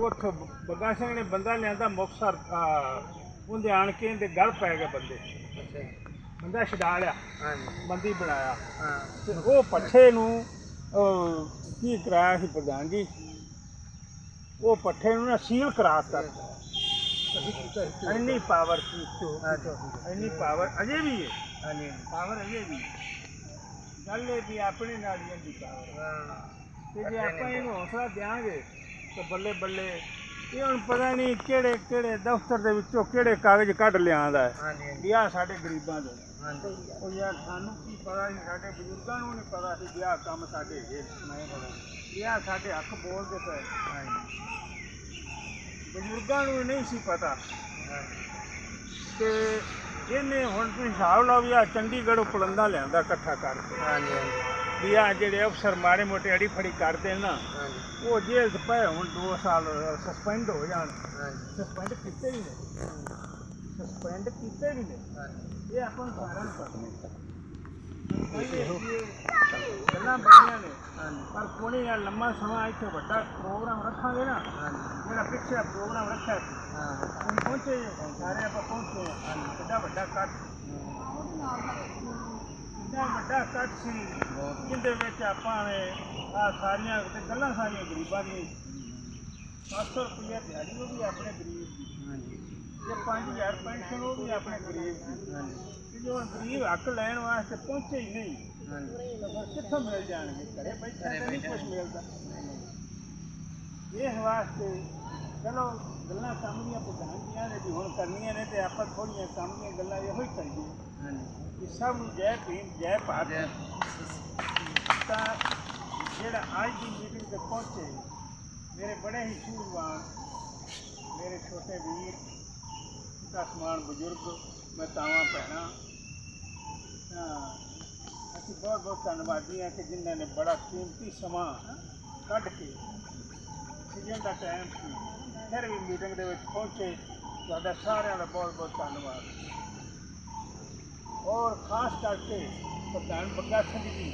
ਉੱਥੋਂ ਬੱਗਾ ਸਿੰਘ ਨੇ ਬੰਦਾ ਲਿਆਂਦਾ ਮੁਕਤਸਰ ਆ, ਉਹਦੇ ਆਣ ਕੇ ਇਹਦੇ ਗਲ ਪੈ ਗਏ ਬੰਦੇ। ਅੱਛਾ। ਬੰਦਾ ਛਡਾ ਲਿਆ ਹਾਂਜੀ। ਬੰਦੀ ਬਣਾਇਆ। ਹਾਂ। ਤੇ ਉਹ ਪੱਠੇ ਨੂੰ ਕੀ ਕਰਾਇਆ ਸੀ ਪ੍ਰਧਾਨ ਜੀ ਉਹ ਪੱਠੇ ਨੂੰ ਨਾ ਸੀਲ ਕਰਾਤਾ ਇੰਨੀ ਪਾਵਰ ਸੀ ਇੰਨੀ ਪਾਵਰ ਅਜੇ ਵੀ ਹੈ। ਹਾਂਜੀ। ਪਾਵਰ ਅਜੇ ਵੀ। ਗੱਲ ਇਹ ਵੀ ਆਪਣੇ ਨਾਲ ਹੀ ਪਾਵਰ ਹਾਂ। ਤੇ ਜੇ ਆਪਾਂ ਇਹਨੂੰ ਹੌਸਲਾ ਦਿਆਂਗੇ ਤਾਂ ਬੱਲੇ ਬੱਲੇ। ਇਹ ਹੁਣ ਪਤਾ ਨਹੀਂ ਕਿਹੜੇ ਕਿਹੜੇ ਦਫ਼ਤਰ ਦੇ ਵਿੱਚੋਂ ਕਿਹੜੇ ਕਾਗਜ਼ ਕੱਢ ਲਿਆਂਦਾ ਹੈ। ਵੀ ਆਹ ਸਾਡੇ ਗਰੀਬਾਂ ਦੇ। ਹਾਂਜੀ। ਉਹ ਯਾਰ ਸਾਨੂੰ ਕੀ ਪਤਾ ਸੀ ਸਾਡੇ ਬਜ਼ੁਰਗਾਂ ਨੂੰ ਨਹੀਂ ਪਤਾ ਸੀ ਵੀ ਆਹ ਕੰਮ ਸਾਡੇ ਹੈਗੇ ਨਹੀਂ ਪਤਾ। ਵੀ ਆਹ ਸਾਡੇ ਹੱਕ ਬੋਲਦੇ ਪਏ। ਹਾਂਜੀ। ਬਜ਼ੁਰਗਾਂ ਨੂੰ ਨਹੀਂ ਸੀ ਪਤਾ। ਤੇ ਇਹਨੇ ਹੁਣ ਤੁਸੀਂ ਹਿਸਾਬ ਲਾਓ ਵੀ ਆ ਚੰਡੀਗੜ੍ਹੋਂ ਪੁਲੰਦਾ ਲਿਆਂਦਾ ਇਕੱਠਾ ਕਰਕੇ। ਹਾਂਜੀ ਹਾਂਜੀ। ਵੀ ਆ ਜਿਹੜੇ ਅਫਸਰ ਮਾੜੇ ਮੋਟੇ ਅੜੀ ਫੜੀ ਕਰਦੇ ਨੇ ਉਹ ਜੇਲ੍ਹ 'ਚ ਪਏ ਹੁਣ 2 ਸਾਲ ਸਸਪੈਂਡ ਹੋ ਜਾਣ। ਸਸਪੈਂਡ ਕੀਤੇ ਵੀ ਨੇ। ਸਸਪੈਂਡ ਕੀਤੇ ਵੀ ਨੇ। ਇਹ ਆਪਾਂ ਨੂੰ ਸਾਰਿਆਂ ਨੂੰ ਪਤਾ ਨਹੀਂ ਗੱਲਾਂ ਬਣੀਆਂ ਨੇ। ਪਰ ਕੋਣੀ ਆ ਲੰਮਾ ਸਮਾਂ ਇੱਥੇ ਵੱਡਾ ਪ੍ਰੋਗਰਾਮ ਰੱਖਾਂਗੇ ਨਾ ਜਿਹੜਾ ਪਿੱਛੇ ਪ੍ਰੋਗਰਾਮ ਰੱਖਿਆ ਸੀ। ਹਾਂ। ਹੁਣ ਪਹੁੰਚੇ ਸਾਰੇ ਆਪਾਂ ਪਹੁੰਚੇ ਹਾਂ ਵੱਡਾ ਵੱਡਾ ਕੱਟ ਕਿੰਨਾ ਵੱਡਾ ਕੱਟ ਸੀ। ਜਿਹਦੇ ਵਿੱਚ ਆਪਾਂ ਨੇ ਆ ਸਾਰੀਆਂ ਤੇ ਗੱਲਾਂ ਸਾਰੀਆਂ ਗਰੀਬਾਂ ਦੀਆਂ 700 ਰੁਪਏ ਦਿਹਾੜੀ ਉਹ ਵੀ ਆਪਣੇ ਗਰੀਬ ਦੀ। ਹਾਂਜੀ। ਜੇ 5000 ਪੈਨਸ਼ਨ ਉਹ ਵੀ ਆਪਣੇ ਗਰੀਬ ਦੀ। ਹਾਂਜੀ। ਜੋ ਗਰੀਬ ਹੱਕ ਲੈਣ ਵਾਸਤੇ ਪਹੁੰਚੇ ਹੀ ਨਹੀਂ ਹਾਂਜੀ। ਤਾਂ ਕਿੱਥੋਂ ਮਿਲ ਜਾਣਗੇ? ਘਰੇ ਬੈਠੇ ਨਹੀਂ। ਕੁਝ ਮਿਲਦਾ। ਇਸ ਵਾਸਤੇ ਚਲੋ ਗੱਲਾਂ ਕੰਮ ਦੀਆਂ ਪਛਾਣਦੀਆਂ ਨੇ ਵੀ ਹੁਣ ਕਰਨੀਆਂ ਨੇ ਤੇ ਆਪਾਂ ਥੋੜੀਆਂ ਕੰਮ ਦੀਆਂ ਗੱਲਾਂ ਇਹੋ ਹੀ ਕਰੀਏ। ਹਾਂਜੀ। ਸਭ ਨੂੰ ਜੈ ਭੀਮ ਜੈ ਭਾਰਤ। ਜੈ ਤਾਂ ਜਿਹੜਾ ਅੱਜ ਦੀ ਮੀਟਿੰਗ ਤੇ ਪਹੁੰਚੇ, ਮੇਰੇ ਬੜੇ ਹੀ ਸੂਝਵਾਨ ਮੇਰੇ ਛੋਟੇ ਵੀਰ ਦਾ ਸਮਾਨ ਬਜ਼ੁਰਗ, ਮੈਂ ਭੈਣਾਂ। ਅਸੀਂ ਬਹੁਤ ਬਹੁਤ ਧੰਨਵਾਦੀ ਹਾਂ ਕਿ ਜਿਨ੍ਹਾਂ ਨੇ ਬੜਾ ਕੀਮਤੀ ਸਮਾਂ ਕੱਢ ਕੇ ਸੀਜ਼ਨ ਦਾ ਟਾਈਮ ਸੀ। ਫਿਰ ਵੀ ਮੀਟਿੰਗ ਦੇ ਵਿੱਚ ਪਹੁੰਚੇ। ਤੁਹਾਡਾ ਸਾਰਿਆਂ ਦਾ ਬਹੁਤ ਬਹੁਤ ਧੰਨਵਾਦ। ਔਰ ਖਾਸ ਕਰਕੇ ਪ੍ਰਧਾਨ ਬੱਗਾ ਸਿੰਘ ਜੀ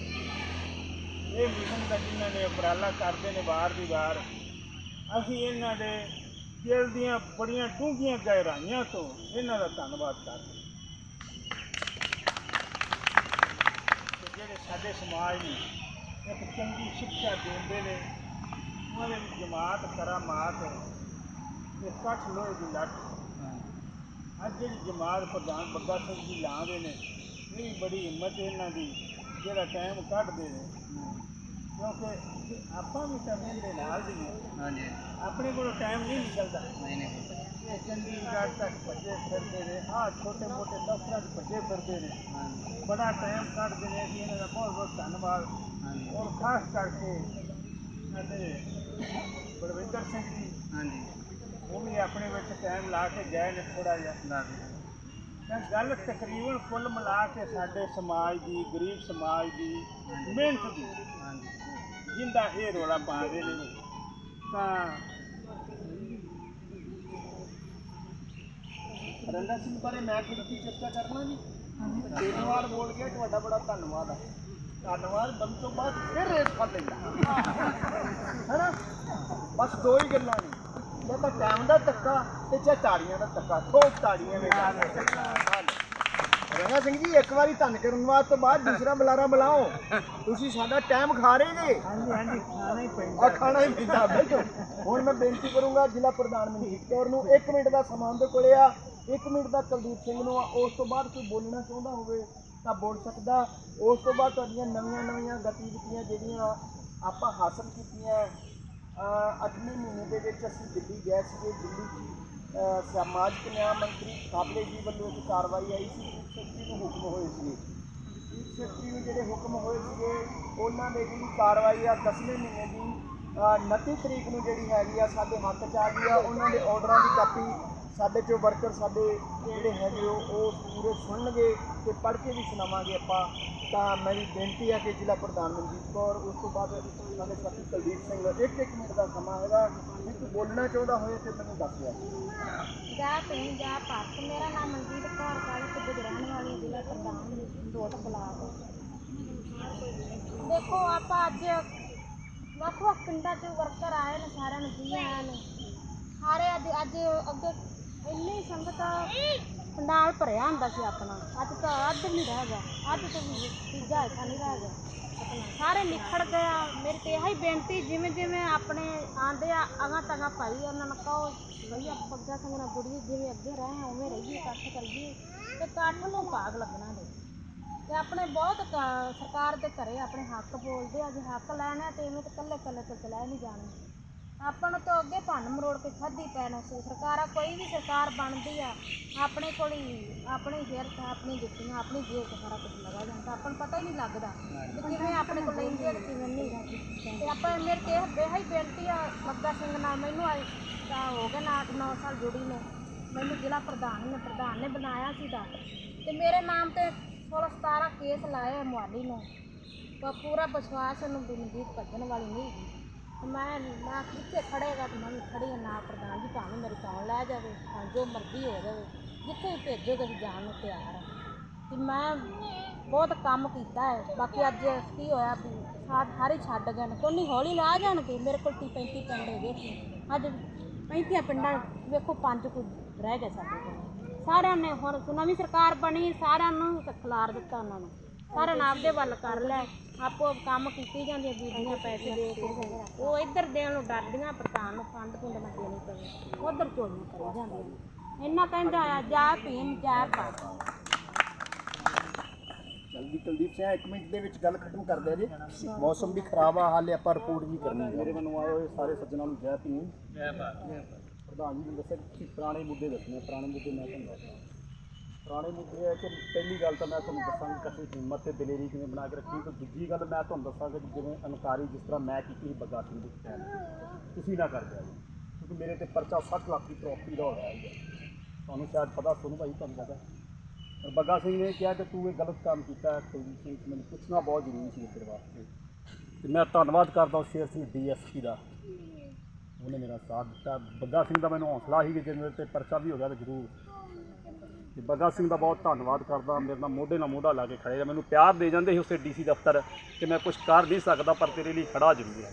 ਇਹ ਮਿਸ਼ਨ ਦਾ ਜਿਨ੍ਹਾਂ ਨੇ ਉਪਰਾਲਾ ਕਰਦੇ ਨੇ ਵਾਰ ਦੀ ਵਾਰ, ਅਸੀਂ ਇਹਨਾਂ ਦੇ ਦਿਲ ਦੀਆਂ ਬੜੀਆਂ ਡੂੰਘੀਆਂ ਗਹਿਰਾਈਆਂ ਤੋਂ ਇਹਨਾਂ ਦਾ ਧੰਨਵਾਦ ਕਰਦੇ ਜਿਹੜੇ ਸਾਡੇ ਸਮਾਜ ਨੂੰ ਇੱਕ ਚੰਗੀ ਸਿੱਖਿਆ ਦਿੰਦੇ ਨੇ, ਉਹਨਾਂ ਦੇ ਵਿੱਚ ਜਮਾਤ ਕਰਾਮਾਤ ਤੇ ਕੱਠ ਲੋਹੇ ਦੀ ਲੱਠ ਅੱਜ ਜਿਹੜੀ ਜਮਾਤ ਪ੍ਰਧਾਨ ਬੱਗਾ ਸਿੰਘ ਜੀ ਲਾਉਂਦੇ ਨੇ, ਇਹ ਵੀ ਬੜੀ ਹਿੰਮਤ ਇਹਨਾਂ ਦੀ ਜਿਹੜਾ ਟਾਈਮ ਕੱਢਦੇ ਨੇ। ਕਿਉਂਕਿ ਆਪਾਂ ਵੀ ਤਾਂ ਦੇ ਨਾਲ ਦੀ। ਹਾਂਜੀ। ਆਪਣੇ ਕੋਲ ਟਾਈਮ ਨਹੀਂ ਨਿਕਲਦਾ। ਨਹੀਂ ਨਹੀਂ। ਇਹ ਚੰਡੀਗੜ੍ਹ ਤੱਕ ਭੱਜੇ ਫਿਰਦੇ ਨੇ। ਆਹ ਛੋਟੇ ਮੋਟੇ ਦਫ਼ਤਰਾਂ 'ਚ ਭੱਜੇ ਫਿਰਦੇ ਨੇ। ਹਾਂਜੀ। ਬੜਾ ਟਾਈਮ ਕੱਢਦੇ ਨੇ ਅਸੀਂ ਇਹਨਾਂ ਦਾ ਬਹੁਤ ਬਹੁਤ ਧੰਨਵਾਦ। ਹਾਂਜੀ। ਔਰ ਖਾਸ ਕਰਕੇ ਸਾਡੇ ਬਲਵਿੰਦਰ ਸਿੰਘ ਜੀ। ਹਾਂਜੀ। ਉਹ ਵੀ ਆਪਣੇ ਵਿੱਚ ਟਾਈਮ ਲਾ ਕੇ ਗਏ ਨੇ ਥੋੜਾ ਜਿਹਾ। ਗੱਲ ਤਕਰੀਬਨ ਕੁੱਲ ਮਿਲਾ ਕੇ ਸਾਡੇ ਸਮਾਜ ਦੀ, ਗਰੀਬ ਸਮਾਜ ਦੀ, ਮਿਹਨਤ ਦੀ, ਜਿੰਦਾ ਇਹ ਰੋਲਾ ਪਾਉਂਦੇ ਨੇ ਤਾਂ ਰੰਗਾ ਸਿੰਘ ਬਾਰੇ ਮੈਂ ਥੋੜੀ ਜਿਹੀ ਚਰਚਾ ਕਰਨਾ ਜੀ? ਤਿੰਨ ਵਾਰ ਬੋਲ ਗਿਆ ਤੁਹਾਡਾ ਬੜਾ ਧੰਨਵਾਦ ਆ। ਧੰਨਵਾਦ ਦਮ ਤੋਂ ਬਾਅਦ ਫਿਰ ਰੇਸ ਫੜ ਲੈਂਦਾ। ਹੈਨਾ? ਬਸ ਦੋ ਹੀ ਗੱਲਾਂ ਨੇ। ਜਾਂ ਤਾਂ ਟਾਈਮ ਦਾ ਧੱਕਾ ਤੇ ਤਾੜੀਆਂ ਦਾ ਧੱਕਾ ਤਾੜੀਆਂ ਨੇ। ਸਿੰਘ ਜੀ ਇੱਕ ਵਾਰੀ ਧੰਨ ਕਰਨ ਬਾਅਦ ਤੋਂ ਬਾਅਦ ਦੂਸਰਾ ਬੁਲਾਰਾ ਬੁਲਾਓ। ਤੁਸੀਂ ਸਾਡਾ ਟਾਈਮ ਖਾ ਰਹੇ ਜੇ। ਹਾਂਜੀ ਹਾਂਜੀ ਖਾਣਾ ਹੀ ਆ ਪੈਂਦਾ ਖਾਣਾ ਹੀ ਪੀਂਦਾ ਬੈਠੋ ਹੁਣ ਮੈਂ ਬੇਨਤੀ ਕਰੂੰਗਾ ਜ਼ਿਲ੍ਹਾ ਪ੍ਰਧਾਨ ਮਨਜੀਤ ਕੌਰ ਨੂੰ 1 ਮਿੰਟ ਦਾ ਸਮਾਂ ਉਹਦੇ ਕੋਲੇ ਆ 1 ਮਿੰਟ ਦਾ ਕੁਲਦੀਪ ਸਿੰਘ ਨੂੰ ਆ ਉਸ ਤੋਂ ਬਾਅਦ ਕੋਈ ਬੋਲਣਾ ਚਾਹੁੰਦਾ ਹੋਵੇ ਤਾਂ ਬੋਲ ਸਕਦਾ। ਉਸ ਤੋਂ ਬਾਅਦ ਤੁਹਾਡੀਆਂ ਨਵੀਆਂ ਨਵੀਆਂ ਗਤੀਵਿਧੀਆਂ ਜਿਹੜੀਆਂ ਆਪਾਂ ਹਾਸਲ ਕੀਤੀਆਂ ਅਹ ਅੱਠਵੇਂ ਮਹੀਨੇ ਦੇ ਵਿੱਚ ਅਸੀਂ ਦਿੱਲੀ ਗਏ ਸੀਗੇ। ਦਿੱਲੀ 'ਚ ਸਮਾਜਿਕ ਨਿਆਂ ਮੰਤਰੀ ਕਾਬਲੇ ਜੀ ਵੱਲੋਂ ਇੱਕ ਕਾਰਵਾਈ ਆਈ ਸੀ। ਚੀਫ ਸੈਕਟਰੀ ਨੂੰ ਹੁਕਮ ਹੋਏ ਸੀਗੇ। ਚੀਫ ਸੈਕਟਰੀ ਨੂੰ ਜਿਹੜੇ ਹੁਕਮ ਹੋਏ ਸੀਗੇ ਉਹਨਾਂ ਦੇ ਜਿਹੜੀ ਕਾਰਵਾਈ ਆ। 10ਵੇਂ ਮਹੀਨੇ ਦੀ ਅ, 29 ਤਰੀਕ ਨੂੰ ਜਿਹੜੀ ਹੈਗੀ ਆ ਸਾਡੇ ਹੱਥ 'ਚ ਆ ਗਈ ਆ। ਉਹਨਾਂ ਦੇ ਆਰਡਰਾਂ ਦੀ ਕਾਪੀ ਸਾਡੇ ਚੋਂ ਵਰਕਰ ਸਾਡੇ ਜਿਹੜੇ ਹੈਗੇ ਉਹ ਪੂਰੇ ਸੁਣਨਗੇ ਤੇ ਪੜ੍ਹ ਕੇ ਵੀ ਸੁਣਾਵਾਂਗੇ ਆਪਾਂ। ਤਾਂ ਮੇਰੀ ਬੇਨਤੀ ਆ ਕਿ ਜ਼ਿਲ੍ਹਾ ਪ੍ਰਧਾਨ ਮਨਜੀਤ ਕੌਰ, ਉਸ ਤੋਂ ਬਾਅਦ ਸਾਡੇ ਸਾਥੀ ਕੁਲਦੀਪ ਸਿੰਘ, ਇੱਕ ਇੱਕ ਮਿੰਟ ਦਾ ਸਮਾਂ ਹੈਗਾ। ਜੇ ਕੋਈ ਬੋਲਣਾ ਚਾਹੁੰਦਾ ਹੋਵੇ ਤੇ ਮੈਨੂੰ ਦੱਸ ਦਿਓ। ਜਾ ਪਿੰਡ ਜਾ ਭਾਰਤ ਮੇਰਾ ਨਾਮ ਮਨਜੀਤ ਕੌਰ ਕਾਲਕ ਦੇ ਰਹਿਣ ਵਾਲੀ ਜ਼ਿਲ੍ਹਾ ਪ੍ਰਧਾਨ ਦੋਟ ਬਲਾਕ। ਦੇਖੋ, ਆਪਾਂ ਅੱਜ ਵੱਖ ਵੱਖ ਪਿੰਡਾਂ 'ਚ ਵਰਕਰ ਆਏ ਨੇ ਸਾਰਿਆਂ ਨੂੰ ਜੀ ਆਇਆਂ ਨੇ। ਸਾਰੇ ਅੱਜ ਅੱਜ ਅੱਗੇ ਇੰਨੀ ਸੰਗਤ ਪੰਡਾਲ ਭਰਿਆ ਹੁੰਦਾ ਸੀ ਆਪਣਾ। ਅੱਜ ਤਾਂ ਅੱਧ ਨਹੀਂ ਰਹਿ ਗਿਆ। ਅੱਜ ਤੋਂ ਵੀ ਤੀਜਾ ਹਿੱਸਾ ਨਹੀਂ ਰਹਿ ਗਿਆ। ਆਪਣਾ ਸਾਰੇ ਨਿਖੜ ਗਿਆ। ਮੇਰੀ ਤੇ ਇਹੀ ਬੇਨਤੀ, ਜਿਵੇਂ ਜਿਵੇਂ ਆਪਣੇ ਆਂਦੇ ਆ ਅਗਾਂ ਤਗਾਂ ਭਾਈ ਉਹਨਾਂ ਨੂੰ ਕਹੋ, ਭਈਆ ਪੱਗਾ ਸੰਗਣਾ ਗੁੜੀਏ ਜਿਵੇਂ ਅੱਗੇ ਰਹੇ ਆ ਉਵੇਂ ਰਹੀਏ, ਇਕੱਠ ਕਰੀਏ। ਤੇ ਕੱਠ ਨੂੰ ਭਾਗ ਲੱਗਣਾ ਦੇ ਤੇ ਆਪਣੇ ਬਹੁਤ ਸਰਕਾਰ ਦੇ ਘਰੇ ਆਪਣੇ ਹੱਕ ਬੋਲਦੇ ਆ, ਜੇ ਹੱਕ ਲੈਣਾ ਤੇ ਇਵੇਂ ਤੇ ਕੱਲੇ ਕੱਲੇ ਤੇ ਲੈ ਨਹੀਂ ਜਾਣਾ। ਆਪਾਂ ਨੂੰ ਤਾਂ ਅੱਗੇ ਭੰਨ ਮਰੋੜ ਕੇ ਖਾਧੀ ਪੈਣਾ ਸੀ ਸਰਕਾਰਾਂ ਕੋਈ ਵੀ ਸਰਕਾਰ ਬਣਦੀ ਆ, ਆਪਣੇ ਕੋਲ ਹੀ, ਆਪਣੀ ਸਿਰ ਆਪਣੀ ਜੁੱਤੀਆਂ, ਆਪਣੀ ਜੇਬ ਤੇ ਸਾਰਾ ਕੁਝ ਲਗਾ ਜਾਂਦਾ। ਆਪਾਂ ਨੂੰ ਪਤਾ ਹੀ ਨਹੀਂ ਲੱਗਦਾ ਵੀ ਕਿਵੇਂ ਆਪਣੇ ਕੋਲ ਲੈਂਦੇ ਆ ਕਿਵੇਂ ਨਹੀਂ ਤੇ ਆਪਾਂ ਮੇਰੇ ਤੇ ਇਹ ਬੇਹਾ ਬੇਨਤੀ ਆ ਮੱਗਾ ਸਿੰਘ ਨਾਲ ਮੈਨੂੰ ਅੱਜ ਤਾਂ ਹੋ ਗਏ ਨਾ 8-9 ਸਾਲ ਜੁੜੀ ਨੇ। ਮੈਨੂੰ ਜ਼ਿਲ੍ਹਾ ਪ੍ਰਧਾਨ ਨੇ ਪ੍ਰਧਾਨ ਨੇ ਬਣਾਇਆ ਸੀ ਸੀਗਾ। ਤੇ ਮੇਰੇ ਨਾਮ ਤੇ 16-17 ਕੇਸ ਲਾਏ ਮੋਹਾਲੀ ਨੂੰ। ਪਰ ਪੂਰਾ ਵਿਸ਼ਵਾਸ ਉਹਨੂੰ ਵੀ ਮਨਜੀਤ ਭੱਜਣ ਵਾਲੀ ਨਹੀਂ ਹੈਗੀ। ਮੈਂ ਨਾ ਕਿੱਥੇ ਖੜੇਗਾ ਤੇ ਮੈਂ ਵੀ ਖੜੀ ਹਾਂ ਨਾ ਪ੍ਰਧਾਨ ਜੀ ਭਾਵੇਂ ਮੇਰੀ ਕੌਣ ਲੈ ਜਾਵੇ, ਭਾਵੇਂ ਜੋ ਮਰਜ਼ੀ ਹੋ ਜਾਵੇ, ਜਿੱਥੇ ਵੀ ਭੇਜੋਗੇ ਅਸੀਂ ਜਾਣ ਨੂੰ ਤਿਆਰ ਹਾਂ ਤੇ ਮੈਂ ਬਹੁਤ ਕੰਮ ਕੀਤਾ ਹੈ, ਬਾਕੀ ਅੱਜ ਕੀ ਹੋਇਆ ਵੀ ਸਾਥ ਸਾਰੇ ਛੱਡ ਗਏ ਨੇ, ਕੋਈ ਨਹੀਂ ਹੌਲੀ ਲਾ ਜਾਣਗੇ ਮੇਰੇ ਕੋਲ 30 35 ਪਿੰਡ ਹੈਗੇ ਸੀ। ਅੱਜ 35 ਪਿੰਡਾਂ ਵੇਖੋ ਪੰਜ ਕੁ ਰਹਿ ਗਏ ਸਾਡੇ ਕੋਲ। ਸਾਰਿਆਂ ਨੇ ਹੁਣ ਨਵੀਂ ਸਰਕਾਰ ਬਣੀ, ਸਾਰਿਆਂ ਨੂੰ ਖਿਲਾਰ ਦਿੱਤਾ ਉਹਨਾਂ ਨੂੰ। ਸਾਰਿਆਂ ਨੇ ਆਪਦੇ ਵੱਲ ਕਰ ਲੈ। ਆਪੋ ਕੰਮ ਕੀਤੀ ਜਾਂਦੀਆਂ ਬੀਬੀਆਂ ਪੈਸੇ ਦੇ ਕੇ। ਉਹ ਇੱਧਰ ਦੇਣ ਨੂੰ ਡਰਦੀਆਂ ਪ੍ਰਧਾਨ ਨੂੰ ਫੰਡ ਫੁੰਡ ਨਾ ਦੇਣੀ ਪਵੇ। ਉਧਰ ਚੋਰੀਆਂ ਕਰੀ ਜਾਂਦੀਆਂ ਇੰਨਾ ਕਹਿੰਦਾ ਆ ਜਾ ਭੀਮ ਜਾ ਭਾਰਤ। ਜਲਦੀ ਕੁਲਦੀਪ ਸਿੰਘ ਇੱਕ ਮਿੰਟ ਦੇ ਵਿੱਚ ਗੱਲ ਖਤਮ ਕਰਦੇ ਆ ਜੀ। ਮੌਸਮ ਵੀ ਖਰਾਬ ਆ ਹਾਲੇ ਆਪਾਂ ਰਿਪੋਰਟ ਵੀ ਕਰਨੀ ਹੈ ਮੇਰੇ ਵੱਲੋਂ ਆਏ ਸਾਰੇ ਸੱਜਣਾਂ ਨੂੰ ਜੈ ਭੀਮ। ਜੈ ਭਾਰਤ। ਪ੍ਰਧਾਨ ਜੀ ਨੇ ਦੱਸਿਆ ਕਿ ਪੁਰਾਣੇ ਮੁੱਦੇ ਦੱਸਣੇ ਪੁਰਾਣੇ ਮੁੱਦੇ ਮੈਂ ਤੁਹਾਨੂੰ ਦੱਸਦਾ। ਪੁਰਾਣੇ ਮੁੱਦੇ ਹੈ ਕਿ ਪਹਿਲੀ ਗੱਲ ਤਾਂ ਮੈਂ ਤੁਹਾਨੂੰ ਦੱਸਾਂਗਾ ਕਿ ਅਸੀਂ ਹਿੰਮਤ ਤੇ ਦਲੇਰੀ ਕਿਵੇਂ ਬਣਾ ਕੇ ਰੱਖੀ। ਤੇ ਦੂਜੀ ਗੱਲ ਮੈਂ ਤੁਹਾਨੂੰ ਦੱਸਾਂਗਾ ਕਿ ਜਿਵੇਂ ਅਨਕਾਰੀ ਜਿਸ ਤਰ੍ਹਾਂ ਮੈਂ ਕੀਤੀ ਸੀ ਬੱਗਾ ਸਿੰਘ ਦੇ। ਟਾਈਮ ਤੁਸੀਂ ਨਾ ਕਰ ਦਿਆ ਜੀ, ਕਿਉਂਕਿ ਮੇਰੇ ਤੇ ਪਰਚਾ 60 ਲੱਖ ਦੀ ਪ੍ਰਾਪਰਟੀ ਦਾ ਹੋਇਆ ਹੈ ਤੁਹਾਨੂੰ ਸ਼ਾਇਦ ਪਤਾ, ਸੁਣੂ ਭਾਈ, ਤੁਹਾਨੂੰ ਪਤਾ। ਪਰ ਬੱਗਾ ਸਿੰਘ ਨੇ ਕਿਹਾ ਕਿ ਤੂੰ ਇਹ ਗਲਤ ਕੰਮ ਕੀਤਾ ਹੈ ਕੁਲਦੀਪ ਸਿੰਘ ਮੈਨੂੰ ਪੁੱਛਣਾ ਬਹੁਤ ਜ਼ਰੂਰੀ ਸੀ ਤੇਰੇ ਵਾਸਤੇ। ਤੇ ਮੈਂ ਧੰਨਵਾਦ ਕਰਦਾ ਉਸ ਸ਼ੇਰ ਸਿੰਘ ਡੀਐਸਪੀ ਦਾ। ਉਹਨੇ ਮੇਰਾ ਸਾਥ ਦਿੱਤਾ। ਬੱਗਾ ਸਿੰਘ ਦਾ ਮੈਨੂੰ ਹੌਸਲਾ ਸੀ ਕਿ ਜੇ ਮੇਰੇ ਤੇ ਪਰਚਾ ਵੀ ਹੋ ਗਿਆ ਤਾਂ ਜ਼ਰੂਰ ਤੇ ਬੱਗਾ ਸਿੰਘ ਦਾ ਬਹੁਤ ਧੰਨਵਾਦ ਕਰਦਾ, ਮੇਰੇ ਨਾਲ ਮੋਢੇ ਨਾਲ ਮੋਢਾ ਲਾ ਕੇ ਖੜੇ ਆ ਮੈਨੂੰ ਪਿਆਰ ਦੇ ਜਾਂਦੇ ਸੀ ਉਸੇ ਡੀਸੀ ਦਫ਼ਤਰ ਕਿ ਮੈਂ ਕੁਝ ਕਰ ਨਹੀਂ ਸਕਦਾ, ਪਰ ਤੇਰੇ ਲਈ ਖੜਾ ਜ਼ਰੂਰ ਹਾਂ।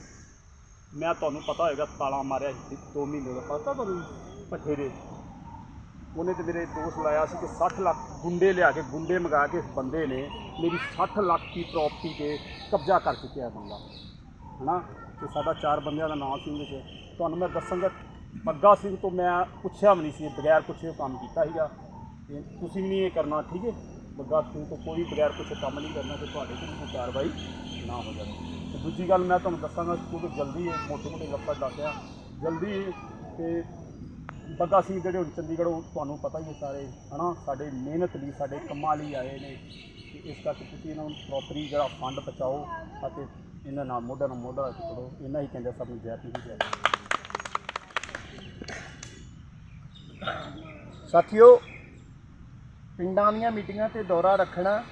ਮੈਂ ਤੁਹਾਨੂੰ ਪਤਾ ਹੋਏਗਾ, ਤਾਲਾ ਮਾਰਿਆ ਸੀ 2 ਮਹੀਨੇ ਦਾ, ਪਤਾ ਤੁਹਾਨੂੰ ਭੱਠੇ ਉਹਨੇ ਤੇ ਮੇਰੇ ਦੋਸਤ ਲਾਇਆ ਸੀ ਕਿ 60 ਲੱਖ ਗੁੰਡੇ ਲਿਆ ਕੇ, ਗੁੰਡੇ ਮੰਗਾ ਕੇ ਇਸ ਬੰਦੇ ਨੇ ਮੇਰੀ 60 ਲੱਖ ਦੀ ਪ੍ਰਾਪਰਟੀ ਤੇ ਕਬਜ਼ਾ ਕਰ ਚੁੱਕਿਆ ਹੈ ਬੰਦਾ। ਹਨਾ? ਤੇ ਸਾਡਾ ਚਾਰ ਬੰਦਿਆਂ ਦਾ ਨਾਮ ਸੀ ਉਹਦੇ 'ਚ। ਤੁਹਾਨੂੰ ਮੈਂ ਦੱਸਾਂਗਾ ਬੱਗਾ ਸਿੰਘ ਤੋਂ ਮੈਂ ਪੁੱਛਿਆ ਵੀ ਨਹੀਂ ਸੀ, ਬਗੈਰ ਪੁੱਛੇ ਉਹ ਕੰਮ ਕੀਤਾ ਸੀਗਾ। ਤੇ ਤੁਸੀਂ ਵੀ ਨਹੀਂ ਇਹ ਕਰਨਾ, ਠੀਕ ਹੈ? ਬੱਗਾ ਸਿੰਘ ਤੋਂ ਕੋਈ ਬਗੈਰ ਪੁੱਛੇ ਕੰਮ ਨਹੀਂ ਕਰਨਾ ਤੇ ਤੁਹਾਡੇ ਤੇ ਵੀ ਕੋਈ ਕਾਰਵਾਈ ਨਾ ਹੋ ਜਾਵੇ। ਤੇ ਦੂਜੀ ਗੱਲ ਮੈਂ ਤੁਹਾਨੂੰ ਦੱਸਾਂਗਾ ਕਿਉਂਕਿ ਜਲਦੀ ਇਹ ਮੋਟੇ ਮੋਟੇ ਲਫ਼ਜ਼ ਦੱਸਿਆ ਜਲਦੀ ਤੇ ਬੱਗਾ ਸਿੰਘ ਜਿਹੜੇ ਹੁਣ ਉਹ ਤੁਹਾਨੂੰ ਪਤਾ ਹੀ ਹੈ ਸਾਰੇ, ਹਨਾ? ਸਾਡੇ ਮਿਹਨਤ ਲਈ, ਸਾਡੇ ਕੰਮਾਂ ਲਈ ਆਏ ਨੇ। ਤੇ ਇਸ ਕਰਕੇ ਤੁਸੀਂ ਇਹਨਾਂ ਨੂੰ ਪ੍ਰੋਪਰੀ ਜਿਹੜਾ ਫੰਡ ਬਚਾਓ ਅਤੇ ਇਹਨਾਂ ਨਾਲ ਮੋਢਾ ਨਾਲ ਮੋਢਾ ਰੱਖ ਇਹਨਾਂ ਹੀ ਕਹਿੰਦੇ ਸਭ ਨੂੰ ਜੈ ਪੀ ਜੈ। ਸਾਥੀਓ ਪਿੰਡਾਂ ਦੀਆਂ ਮੀਟਿੰਗਾਂ ਤੇ ਦੌਰਾ ਰੱਖਣਾ